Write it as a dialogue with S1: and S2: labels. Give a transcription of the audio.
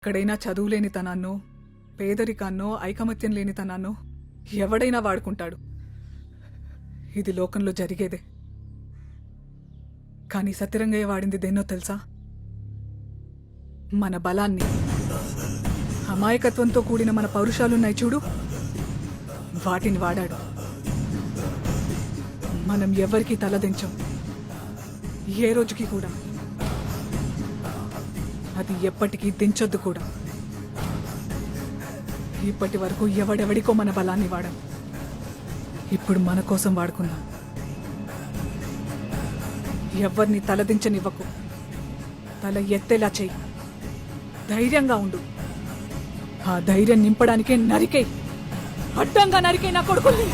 S1: ఎక్కడైనా చదువు తనాన్నో పేదరికాన్నో ఐకమత్యం లేనితనాన్నో ఎవడైనా వాడుకుంటాడు. ఇది లోకంలో జరిగేదే. కానీ సత్యరంగయ్య వాడింది దేన్నో తెలుసా? మన బలాన్ని. అమాయకత్వంతో కూడిన మన పౌరుషాలున్నాయి చూడు. వాటిని వాడాడు. మనం ఎవరికీ తలదించం. ఏ రోజుకి కూడా. అది ఎప్పటికీ దించొద్దు కూడా. ఇప్పటి వరకు ఎవడెవడికో మన బలాన్ని వాడాం. ఇప్పుడు మన కోసం వాడుకుందాం. ఎవరిని తలదించనివ్వకు తల ఎత్తేలా చెయ్యి. ధైర్యంగా ఉండు. ఆ ధైర్యం నింపడానికే నరికే అడ్డంగా నరికే నా కొడుకుల్ని.